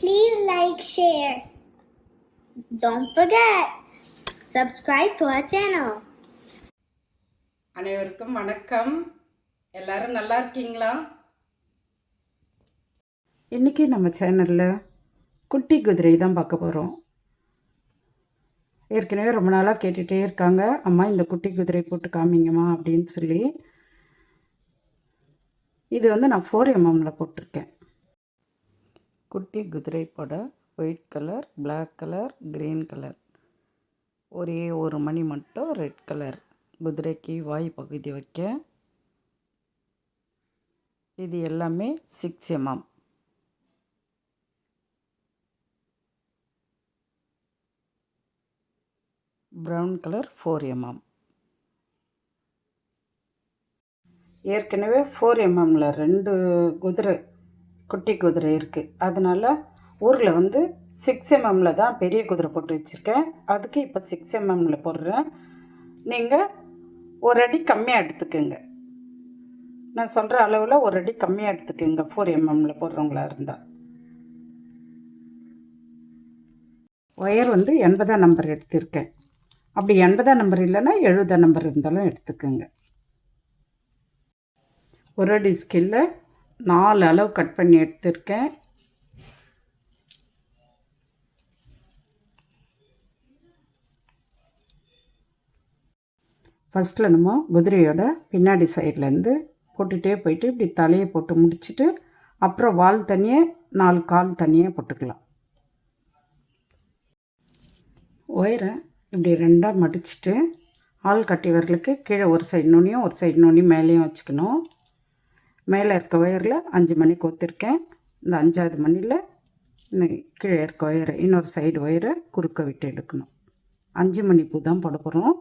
Please like, share. Don't forget, subscribe to our channel. அனைவருக்கும் வணக்கம். எல்லாரும் நல்லா இருக்கீங்களா? இன்றைக்கி நம்ம சேனலில் குட்டி குதிரை தான் பார்க்க போகிறோம் ஏற்கனவே ரொம்ப நாளாக கேட்டுகிட்டே இருக்காங்க. அம்மா இந்த குட்டி குதிரை போட்டு காமிங்கம்மா அப்படின்னு சொல்லி. இது வந்து நான் ஃபோர் எம்எம்மில் போட்டிருக்கேன். குட்டி குதிரை போட white colour black colour green colour. ஒரே ஒரு மணி மட்டும் ரெட் கலர். குதிரைக்கு வாய் பகுதி வைக்க. இது எல்லாமே six mm brown colour four mm ஏற்கனவே ஃபோர் எம்எம்மில் ரெண்டு குதிரை குட்டி குதிரை இருக்குது அதனால் ஊரில் வந்து சிக்ஸ் எம்எம்மில் தான் பெரிய குதிரை போட்டு வச்சுருக்கேன். அதுக்கு இப்போ சிக்ஸ் எம்எம்மில் போடுறேன். நீங்கள் ஒரு அடி கம்மியாக எடுத்துக்கோங்க. நான் சொல்கிற அளவில் ஒரு அடி கம்மியாக எடுத்துக்கோங்க. ஃபோர் எம்எம்மில் போடுறவங்களா இருந்தால் ஒயர் வந்து எண்பதாம் நம்பர் எடுத்திருக்கேன். அப்படி எண்பதாம் நம்பர் இல்லைன்னா எழுபதாம் நம்பர் இருந்தாலும் எடுத்துக்கோங்க. ஒரு அடி ஸ்கில்ல நாலு அளவு கட் பண்ணி எடுத்திருக்கேன். ஃபஸ்ட்டில் நம்ம குதிரையோட பின்னாடி சைட்லேருந்து போட்டுகிட்டே போயிட்டு இப்படி தலையை போட்டு முடிச்சுட்டு அப்புறம் வால் தனியே நாலு கால் தனியாக போட்டுக்கலாம். ஒயரை இப்படி ரெண்டாக மடிச்சுட்டு ஆள் கட்டி வரலுக்கு கீழே ஒரு சைடு நுனியும் ஒரு சைடு நுனி மேலேயும் வச்சுக்கணும். மேலே இருக்க ஒயரில் அஞ்சு மணி கோத்திருக்கேன். இந்த அஞ்சாவது மணியில் இந்த கீழே இருக்க ஒயரை இன்னொரு சைடு ஒயரை குறுக்க விட்டு எடுக்கணும். அஞ்சு மணி பூ தான் போட போகிறோம்.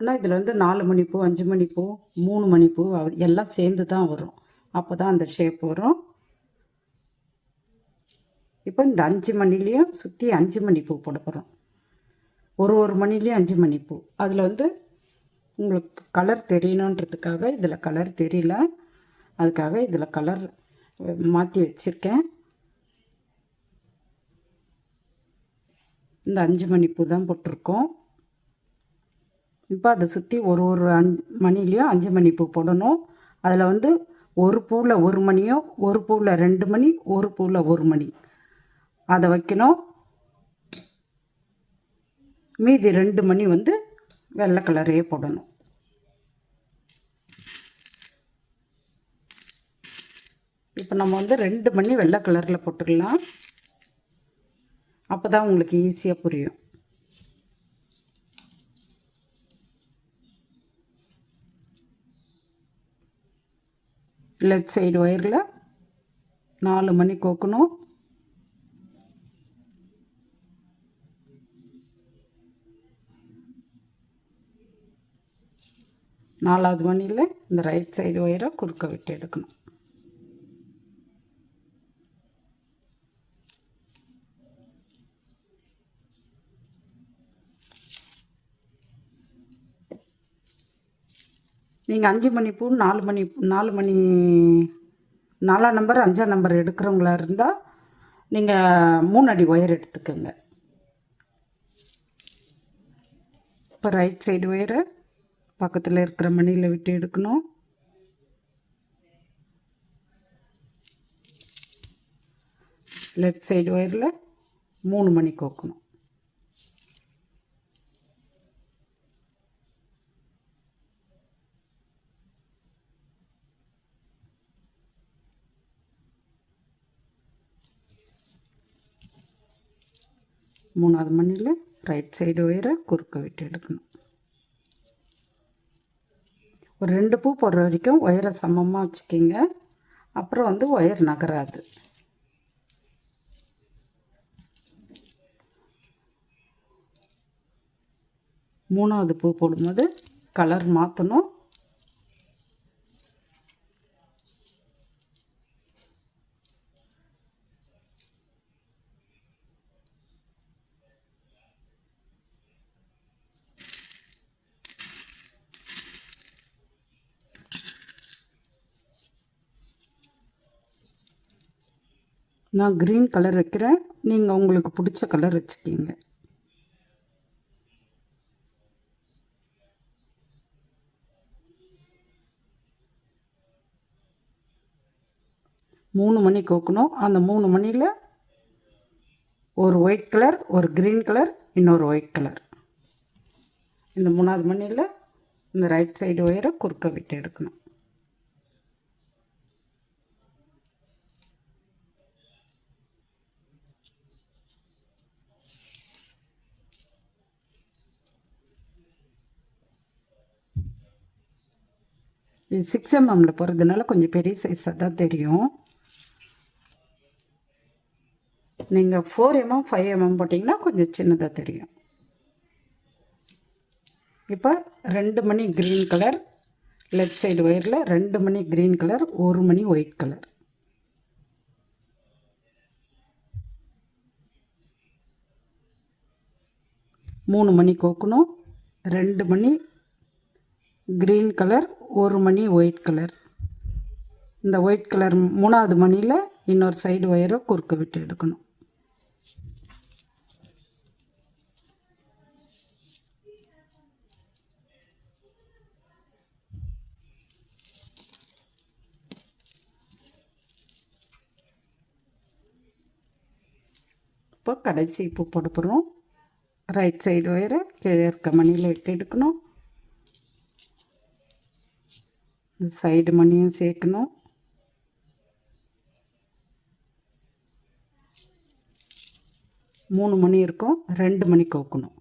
ஆனால் இதில் வந்து நாலு மணிப்பூ அஞ்சு மணிப்பூ மூணு மணிப்பூ பூ எல்லாம் சேர்ந்து தான் வரும். அப்போ தான் அந்த ஷேப் வரும். இப்போ இந்த அஞ்சு மணிலேயும் சுற்றி அஞ்சு மணி பூ போட போகிறோம். ஒரு ஒரு மணிலேயும் அஞ்சு மணி பூ. அதில் வந்து உங்களுக்கு கலர் தெரியணுன்றதுக்காக இதில் கலர் தெரியல. அதுக்காக இதில் கலர் மாற்றி வச்சுருக்கேன். இந்த அஞ்சு மணி பூ தான் போட்டிருக்கோம். இப்போ அதை சுற்றி ஒரு ஒரு அஞ்சு மணிலேயும் அஞ்சு மணி பூ போடணும். அதில் வந்து ஒரு பூவில் ஒரு மணியும் ஒரு பூவில் ரெண்டு மணி ஒரு பூவில் ஒரு மணி. அதை வைக்கணும். மீதி ரெண்டு மணி வந்து வெள்ளை கலரே போடணும். இப்போ நம்ம வந்து ரெண்டு மணி வெள்ளை கலரில் போட்டுக்கலாம். அப்போ தான் உங்களுக்கு ஈஸியாக புரியும். லெஃப்ட் சைடு ஒயரில் நாலு மணி கோக்கணும். நாலாவது மணியில் இந்த ரைட் சைடு ஒயரை குறுக்க விட்டு எடுக்கணும். நீங்கள் அஞ்சு மணி பூ நாலு மணி நாலு மணி நாலாம் நம்பர் அஞ்சாம் நம்பர் எடுக்கிறவங்களா இருந்தால் நீங்கள் மூணு அடி ஒயர் எடுத்துக்கோங்க. இப்போ ரைட் சைடு ஒயரை பக்கத்தில் இருக்கிற மணியில் விட்டு எடுக்கணும். லெஃப்ட் சைடு ஒயரில் மூணு மணி கோக்கணும். மூணாவது மணியில் ரைட் சைடு ஒயரை குறுக்க விட்டு எடுக்கணும். ஒரு ரெண்டு பூ போடுற வரைக்கும் ஒயரை சமமாக வச்சுக்கிங்க. அப்புறம் வந்து ஒயர் நகராது. மூணாவது பூ போடும்போது கலர் மாற்றணும் நான் க்ரீன் கலர் வைக்கிறேன். நீங்கள் உங்களுக்கு பிடிச்ச கலர் வச்சுக்கிங்க. மூணு மணி கோக்கணும். அந்த மூணு மணியில் ஒரு ஒயிட் கலர் ஒரு க்ரீன் கலர் இன்னொரு ஒயிட் கலர் இந்த மூணாவது மணியில் இந்த ரைட் சைடு ஒயரை குறுக்க விட்டு எடுக்கணும். இது சிக்ஸ் எம்எம்மில் போகிறதுனால கொஞ்சம் பெரிய சைஸாக தான் தெரியும். நீங்கள் ஃபோர் எம்எம் ஃபைவ் எம்எம் போட்டிங்கன்னா கொஞ்சம் சின்னதாக தெரியும். இப்போ ரெண்டு மணி க்ரீன் கலர் லெஃப்ட் சைடு ஒயரில் ரெண்டு மணி க்ரீன் கலர் ஒரு மணி ஒயிட் கலர் மூணு மணி கோக்கணும் ரெண்டு மணி க்ரீன் கலர் ஒரு மணி ஒயிட் கலர். இந்த ஒயிட் கலர் மூணாவது மணியில் இன்னொரு சைடு ஒயரை குறுக்க விட்டு எடுக்கணும். இப்போ கடைசி பூ போட போகிறோம் ரைட் சைடு ஒயரை கீழே இருக்க மணியில் விட்டு எடுக்கணும். சைடு மணியும் சேர்க்கணும். மூணு மணி இருக்கும். ரெண்டு மணி கோக்கணும்.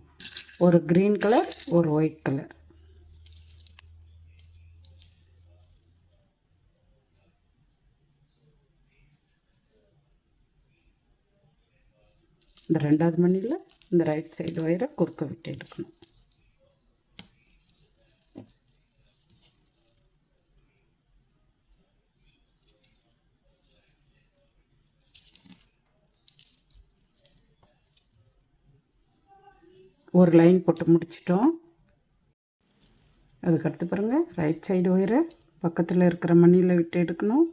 ஒரு க்ரீன் கலர் ஒரு ஒயிட் கலர். இந்த ரெண்டாவது மணியில் இந்த ரைட் சைடு ஒயரை குறுக்க விட்டு எடுக்கணும். ஒரு லைன் போட்டு முடிச்சிட்டோம். அதுக்கடுத்து பாருங்கள் ரைட் சைடு ஒயரை பக்கத்தில் இருக்கிற மணியில் விட்டு எடுக்கணும்.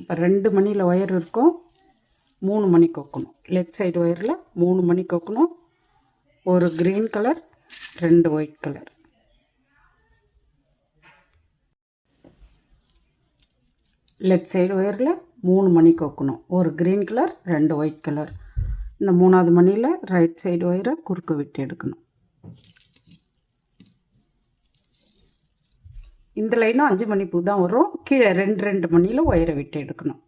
இப்போ ரெண்டு மணியில் ஒயர் இருக்கும் மூணு மணி கொக்கணும். லெஃப்ட் சைடு ஒயரில் மூணு மணி கொக்கணும். ஒரு க்ரீன் கலர் ரெண்டு ஒயிட் கலர் லெஃப்ட் சைடு ஒயரில் மூணு மணி கொக்கணும். ஒரு க்ரீன் கலர் ரெண்டு ஒயிட் கலர் இந்த மூணாவது மணியில் ரைட் சைடு ஒயரை குறுக்க விட்டு எடுக்கணும். இந்த லைனும் அஞ்சு மணி பூ தான் வரும். கீழே ரெண்டு ரெண்டு மணியில் ஒயரை விட்டு எடுக்கணும்.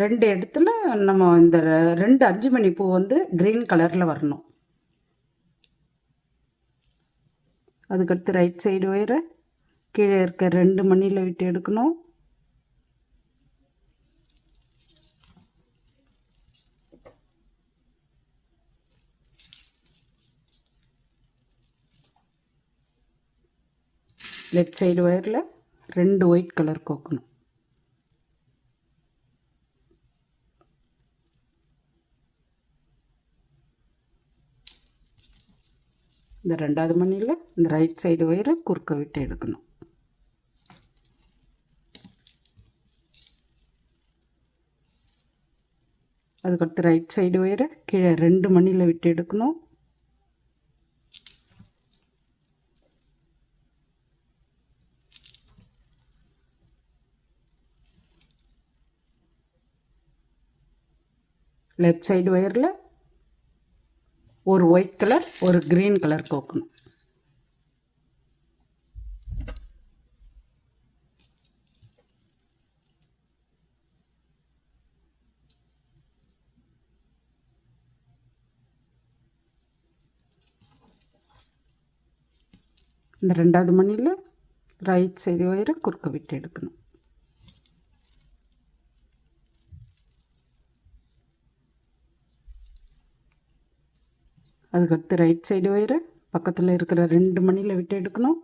ரெண்டு இடத்துல நம்ம இந்த ரெண்டு அஞ்சு மணி பூ வந்து க்ரீன் கலரில் வரணும். அதுக்கடுத்து ரைட் சைடு ஒயரை கீழே இருக்க ரெண்டு மணியில் விட்டு எடுக்கணும். லெஃப்ட் சைடு ஒயரில் ரெண்டு ஒயிட் கலர் கோக்கணும். இந்த ரெண்டாவது மணியில் இந்த ரைட் சைடு ஒயரை குறுக்க விட்டு எடுக்கணும். அதுக்கடுத்து ரைட் சைடு ஒயரை கீழே ரெண்டு மணியில் விட்டு எடுக்கணும். லெஃப்ட் சைடு ஒயரில் ஒரு ஒயிட் கலர் ஒரு க்ரீன் கலர் கோக்கணும். இந்த ரெண்டாவது மணியில் ரைட் சைடு ஒயரை குறுக்க விட்டு எடுக்கணும். அதுக்கடுத்து ரைட் சைடு ஒயரை பக்கத்தில் இருக்கிற ரெண்டு மணியில் விட்டு எடுக்கணும்.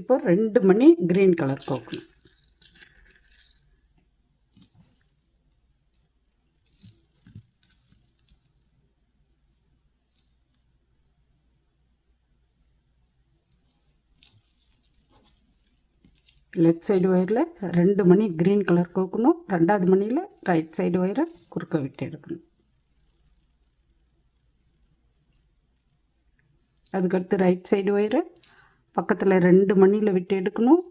இப்போ ரெண்டு மணி க்ரீன் கலர் கோக்கணும் லெஃப்ட் சைடு ஒயரில் ரெண்டு மணி க்ரீன் கலர் கோக்கணும். ரெண்டாவது மணியில் ரைட் சைடு ஒயரை குறுக்க விட்டு எடுக்கணும். அதுக்கடுத்து ரைட் சைடு ஒயரை பக்கத்தில் ரெண்டு மணியில் விட்டு எடுக்கணும்.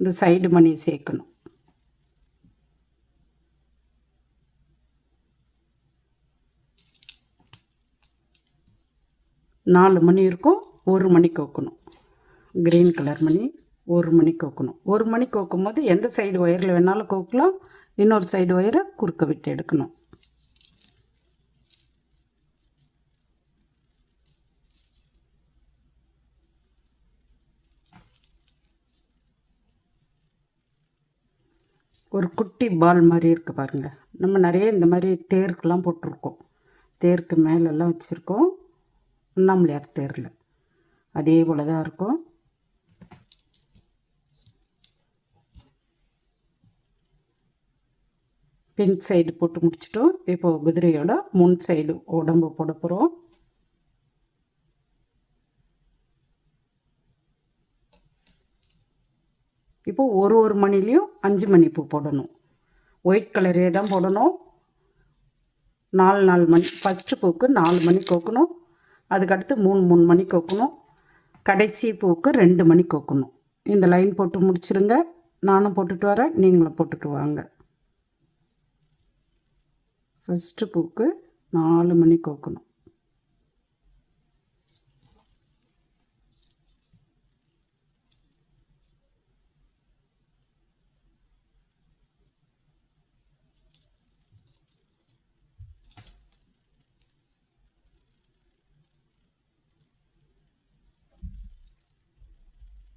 இந்த சைடு மணி சேர்க்கணும். நாலு மணி இருக்கும் ஒரு மணி கோக்கணும். க்ரீன் கலர் மணி ஒரு மணி கோக்கணும். ஒரு மணிக்கு வைக்கும் போது எந்த சைடு ஒயரில் வேணாலும் கோக்கலாம் இன்னொரு சைடு ஒயரை குறுக்க விட்டு எடுக்கணும். ஒரு குட்டி பால் மாதிரி இருக்குது பாருங்கள் நம்ம நிறைய இந்த மாதிரி தேருக்கெலாம் போட்டிருக்கோம். தேருக்கு மேலெல்லாம் வச்சுருக்கோம். அண்ணாமலையார் தேரில். அதே போல் தான் இருக்கும். பின் சைடு போட்டு முடிச்சிட்டோம். இப்போ குதிரையோட முன் சைடு உடம்பு போட போகிறோம் இப்போ ஒரு ஒரு மணிலையும் அஞ்சு மணி பூ போடணும். ஒயிட் கலரே தான் போடணும். நாலு நாலு மணி ஃபஸ்ட்டு பூக்கு நாலு மணி கோக்கணும். அதுக்கடுத்து மூணு மூணு மணி கோக்கணும். கடைசி பூக்கு ரெண்டு மணி கோக்கணும். இந்த லைன் போட்டு முடிச்சிருங்க. நானும் போட்டுட்டு வரேன். நீங்களும் போட்டுட்டு வாங்க. ஃபஸ்ட்டு பூக்கு நாலு மணி கோக்கணும்.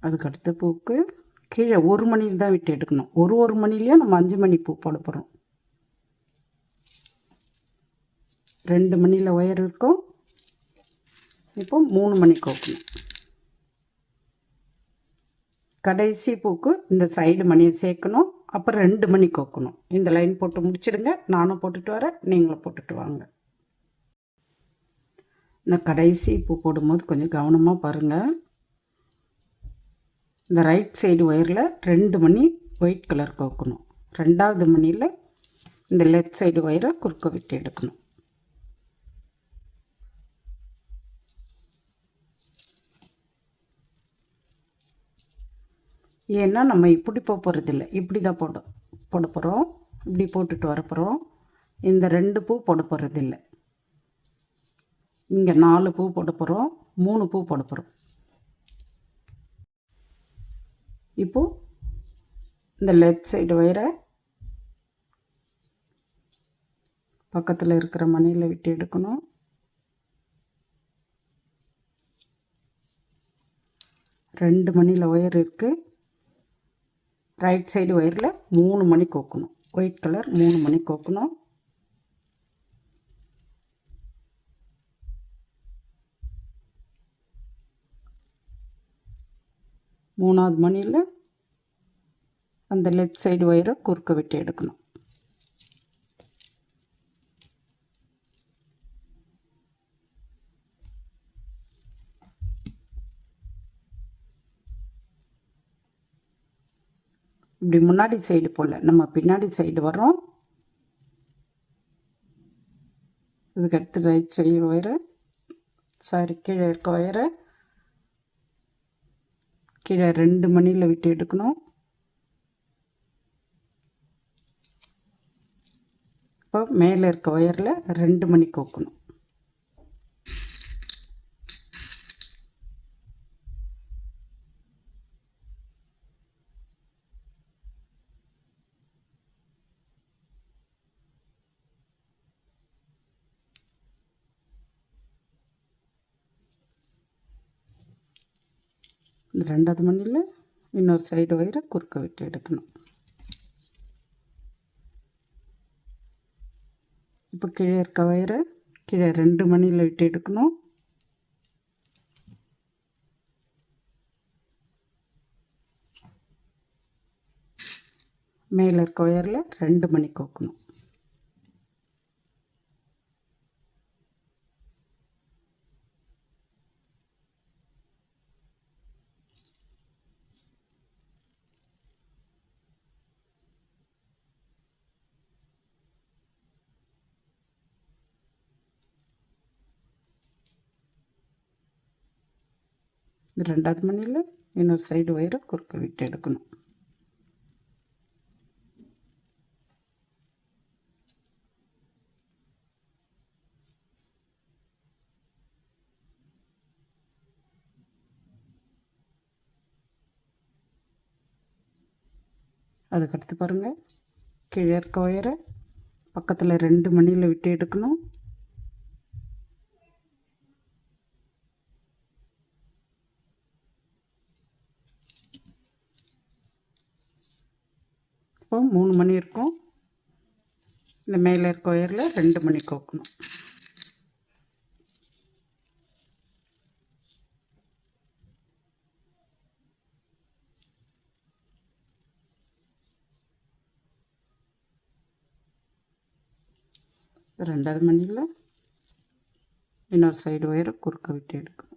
அதுக்கு அடுத்த பூக்கு கீழே ஒரு மணியில் தான் விட்டு எடுக்கணும். ஒரு ஒரு மணிலையும் நம்ம அஞ்சு மணி பூ போட போகிறோம் ரெண்டு மணியில் ஒயர் இருக்கும். இப்போ மூணு மணி கோக்கணும். கடைசி பூக்கு இந்த சைடு மணியை சேர்க்கணும். அப்புறம் ரெண்டு மணி கோக்கணும். இந்த லைன் போட்டு முடிச்சிடுங்க. நானும் போட்டுட்டு வரேன். நீங்களும் போட்டுட்டு வாங்க. இந்த கடைசி பூ போடும்போது கொஞ்சம் கவனமாக பாருங்கள் இந்த ரைட் சைடு ஒயரில் ரெண்டு மணி ஒயிட் கலர் கோக்கணும். ரெண்டாவது மணியில் இந்த லெஃப்ட் சைடு ஒயரை குறுக்க விட்டு எடுக்கணும். ஏன்னா நம்ம இப்படி போக போகிறதில்ல இப்படி தான் போட போட போகிறோம் இப்படி போட்டுட்டு வர போகிறோம் இந்த ரெண்டு பூ போட போகிறதில்ல இங்கே நாலு பூ போட போகிறோம் மூணு பூ போட போகிறோம் இப்போது இந்த லெஃப்ட் சைடு ஒயரை பக்கத்தில் இருக்கிற மணியில் விட்டு எடுக்கணும். ரெண்டு மணியில் ஒயர் இருக்குது ரைட் சைடு ஒயரில் மூணு மணி கோக்கணும். ஒயிட் கலர் மூணு மணி கோக்கணும். மூணாவது மணியில் அந்த லெஃப்ட் சைடு ஒயரை குறுக்க விட்டு எடுக்கணும். இப்படி முன்னாடி சைடு போல் நம்ம பின்னாடி சைடு வரோம் இதுக்கு அடுத்து ரைட் சைடு ஒயரு சாரி கீழே இருக்க ஒயரை கீழே ரெண்டு மணியில் விட்டு எடுக்கணும். இப்போ மேலே இருக்க ஒயரில் ரெண்டு மணி கோக்கணும். ரெண்டாவது மணியில் இன்னொரு சைடு ஒயரை குறுக்க விட்டு எடுக்கணும். இப்போ கீழே இருக்க ஒயரை கீழே ரெண்டு மணியில் விட்டு எடுக்கணும். மேலே இருக்க ஒயரில் ரெண்டு மணி கோக்கணும். இந்த ரெண்டாவது மணியில் இன்னொரு சைடு ஒயரை குறுக்க விட்டு எடுக்கணும். அதுக்கடுத்து பாருங்கள் கீழே இருக்க ஒயரை பக்கத்தில் ரெண்டு மணியில் விட்டு எடுக்கணும். இப்போ மூணு மணி இருக்கும். இந்த மேலே இருக்க ஒயரில் ரெண்டு மணி கோக்கணும். ரெண்டாவது மணியில் இன்னொரு சைடு ஒயரை குறுக்க விட்டு எடுக்கணும்.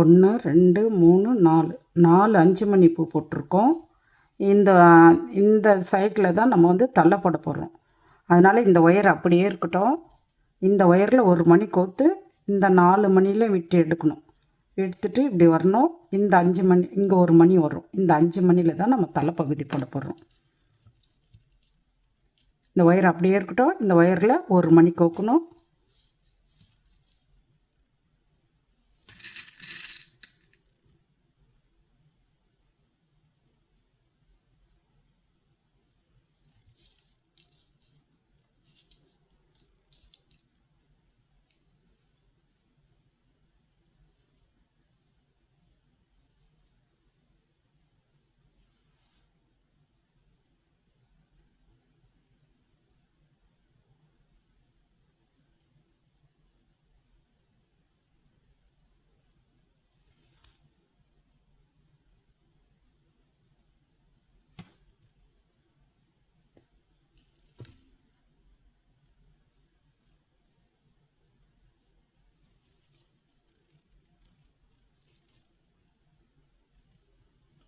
ஒன்று ரெண்டு மூணு நாலு. நாலு அஞ்சு மணி பூ போட்டிருக்கோம். இந்த இந்த சைடில் தான் நம்ம வந்து தள்ள போட போகிறோம் அதனால் இந்த ஒயர் அப்படியே இருக்கட்டும். இந்த ஒயரில் ஒரு மணி கோத்து இந்த நாலு மணியில் விட்டு எடுக்கணும். எடுத்துட்டு இப்படி வரணும். இந்த அஞ்சு மணி இங்கே ஒரு மணி வரும். இந்த அஞ்சு மணியில் தான் நம்ம தலைப்பகுதி போட போடுறோம் இந்த ஒயர் அப்படியே இருக்கட்டும். இந்த ஒயரில் ஒரு மணி கோக்கணும்.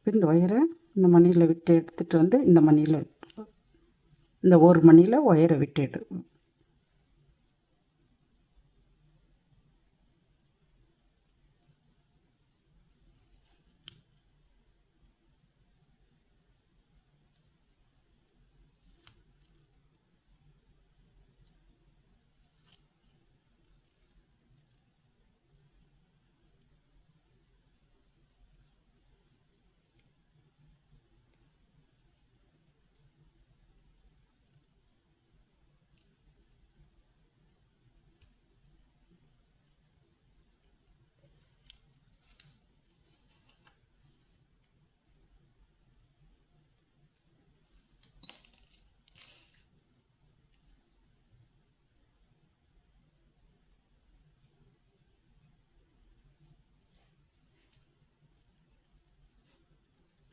இந்த ஒயரை இந்த மணியில் விட்டு எடுத்துகிட்டு வந்து இந்த மணியில் இந்த ஒரு மணியில் ஒயரை விட்டு எடு.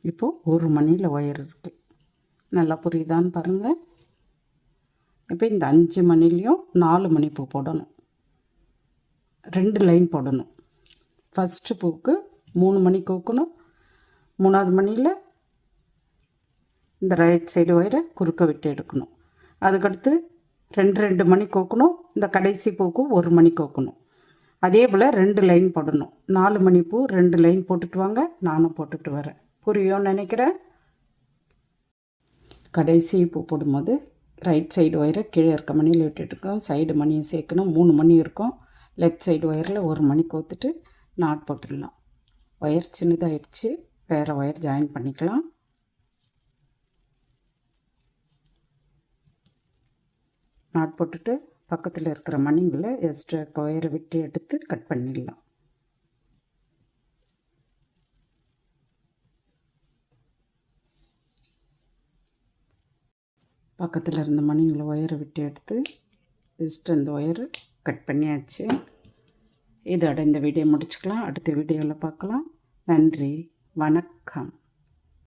இப்போது ஒரு மணியில் ஒயர் இருக்குது நல்லா புரியுதான்னு பாருங்கள் இப்போ இந்த அஞ்சு மணிலையும் நாலு மணி பூ போடணும். ரெண்டு லைன் போடணும். ஃபஸ்ட்டு பூக்கு மூணு மணி கோக்கணும் மூணாவது மணியில் இந்த ரைட் சைடு ஒயரை குறுக்க விட்டு எடுக்கணும். அதுக்கடுத்து ரெண்டு ரெண்டு மணி கோக்கணும் இந்த கடைசி பூக்கு ஒரு மணி கோக்கணும் அதே போல் ரெண்டு லைன் போடணும். நாலு மணி பூ ரெண்டு லைன் போட்டுட்டு வாங்க. நானும் போட்டுட்டு வரேன். புரியும்னு நினைக்கிறேன். கடைசி பூ போடும்போது ரைட் சைடு ஒயரை கீழே இருக்க மணியில் விட்டுட்டுருக்கோம் சைடு மணியை சேர்க்கணும். மூணு மணி இருக்கும். லெஃப்ட் சைடு ஒயரில் ஒரு மணி கோத்துட்டு நாட் போட்டுடலாம். ஒயர் சின்னதாகிடுச்சு வேறு ஒயர் ஜாயின் பண்ணிக்கலாம். நாட் போட்டுட்டு பக்கத்தில் இருக்கிற மணிங்களை எக்ஸ்ட்ரா ஒயரை விட்டு எடுத்து கட் பண்ணிடலாம். பக்கத்தில் இருந்த மணிங்களை ஒயரை விட்டு எடுத்து ஜஸ்ட் அந்த ஒயரு கட் பண்ணியாச்சு. இதோட இந்த வீடியோ முடிச்சுக்கலாம். அடுத்த வீடியோவில் பார்க்கலாம். நன்றி. வணக்கம்.